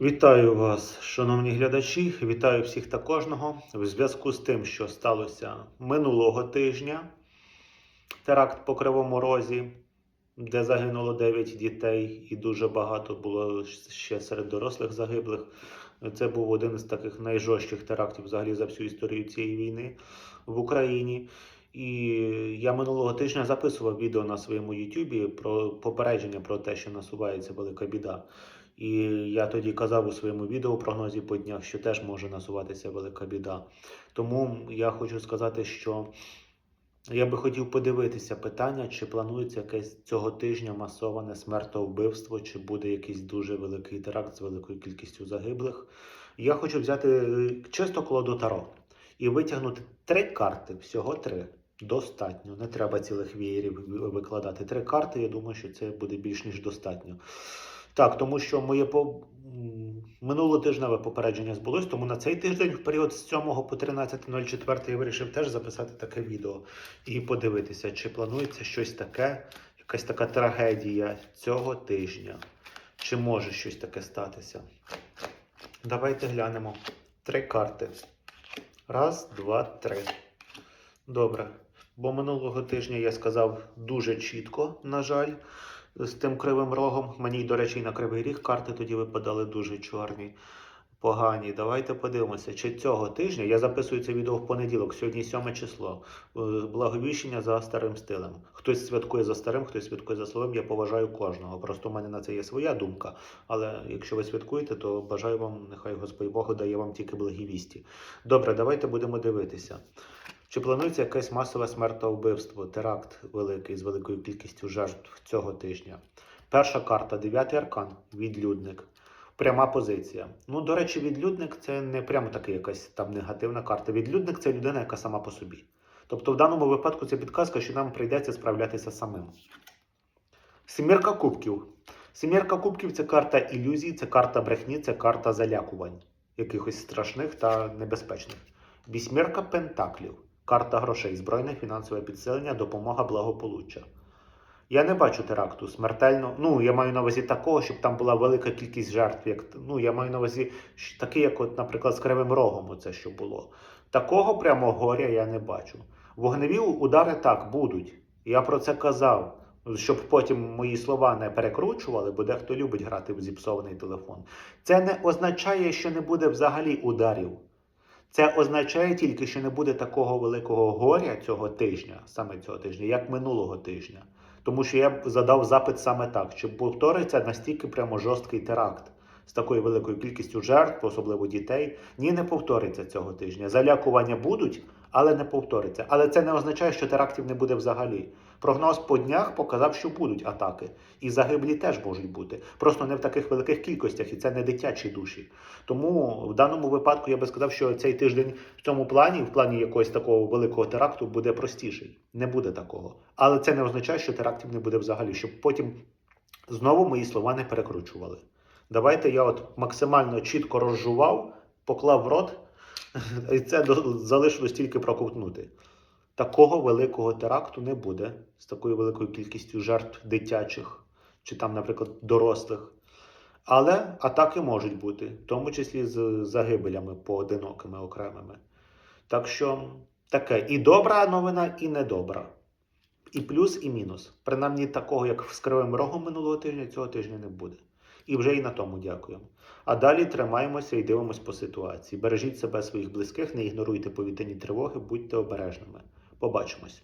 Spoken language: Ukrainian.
Вітаю вас, шановні глядачі. Вітаю всіх та кожного. В зв'язку з тим, що сталося минулого тижня, теракт по Кривому Розі, де загинуло 9 дітей, і дуже багато було ще серед дорослих загиблих. Це був один з таких найжорстких терактів взагалі за всю історію цієї війни в Україні. І я минулого тижня записував відео на своєму Ютубі про попередження про те, що насувається велика біда. І я тоді казав у своєму відео прогнозі по днях, що теж може насуватися велика біда. Тому я хочу сказати, що я би хотів подивитися питання, чи планується якесь цього тижня масоване смертовбивство, чи буде якийсь дуже великий теракт з великою кількістю загиблих. Я хочу взяти е, чисто колоду Таро і витягнути три карти, всього три. Достатньо. Не треба цілих вієрів викладати. Три карти. Я думаю, що це буде більш ніж достатньо. Так, тому що моє по... минулотижневе попередження збулось, тому на цей тиждень, в період з 7 по 13.04, я вирішив теж записати таке відео і подивитися, чи планується щось таке, якась така трагедія цього тижня. Чи може щось таке статися? Давайте глянемо. Три карти. Раз, два, три. Добре. Бо минулого тижня я сказав дуже чітко, на жаль, з тим кривим рогом. Мені, до речі, на кривий ріг карти тоді випадали дуже чорні, погані. Давайте подивимося, чи цього тижня я записую це відео в понеділок, сьогодні 7 число. е, Благовіщення за старим стилем. Хтось святкує за старим, хтось святкує за словим. Я поважаю кожного. Просто в мене на це є своя думка. Але якщо ви святкуєте, то бажаю вам, нехай Господь Бог дає вам тільки благі вісті. Добре, давайте будемо дивитися. Чи планується якесь масове смертовбивство, теракт великий з великою кількістю жертв цього тижня? Перша карта дев'ятий аркан, відлюдник. Пряма позиція. Ну, до речі, відлюдник це не прямо така якась там негативна карта. Відлюдник це людина, яка сама по собі. Тобто, в даному випадку це підказка, що нам прийдеться справлятися самим. Сімірка кубків. Сімірка кубків це карта ілюзій, це карта брехні, це карта залякувань, якихось страшних та небезпечних. Вісьмірка пентаклів. Карта грошей, збройне фінансове підсилення, допомога благополуччя. Я не бачу теракту смертельно. Ну, я маю на увазі такого, щоб там була велика кількість жертв. Як, ну, я маю на увазі такий, як, от, наприклад, з Кривим Рогом, оце що було. Такого прямо горя я не бачу. Вогневі удари так будуть. Я про це казав, щоб потім мої слова не перекручували, бо дехто любить грати в зіпсований телефон. Це не означає, що не буде взагалі ударів. Це означає тільки, що не буде такого великого горя цього тижня, саме цього тижня, як минулого тижня. Тому що я задав запит саме так: чи повториться настільки прямо жорсткий теракт з такою великою кількістю жертв, особливо дітей. Ні, не повториться цього тижня. Залякування будуть, але не повториться. Але це не означає, що терактів не буде взагалі. Прогноз по днях показав, що будуть атаки, і загиблі теж можуть бути. Просто не в таких великих кількостях, і це не дитячі душі. Тому в даному випадку я би сказав, що цей тиждень в цьому плані, в плані якогось такого великого теракту, буде простіший. Не буде такого. Але це не означає, що терактів не буде взагалі, щоб потім знову мої слова не перекручували. Давайте я от максимально чітко розжував, поклав в рот, і це залишилось тільки проковтнути. Такого великого теракту не буде з такою великою кількістю жертв дитячих чи там, наприклад, дорослих. Але атаки можуть бути, в тому числі з загибелями поодинокими окремими. Так що таке і добра новина, і недобра. І плюс, і мінус. Принаймні такого, як з кривим рогом минулого тижня, цього тижня не буде. І вже і на тому дякуємо. А далі тримаємося і дивимося по ситуації. Бережіть себе, своїх близьких, не ігноруйте повітряні тривоги, будьте обережними. Побачимось.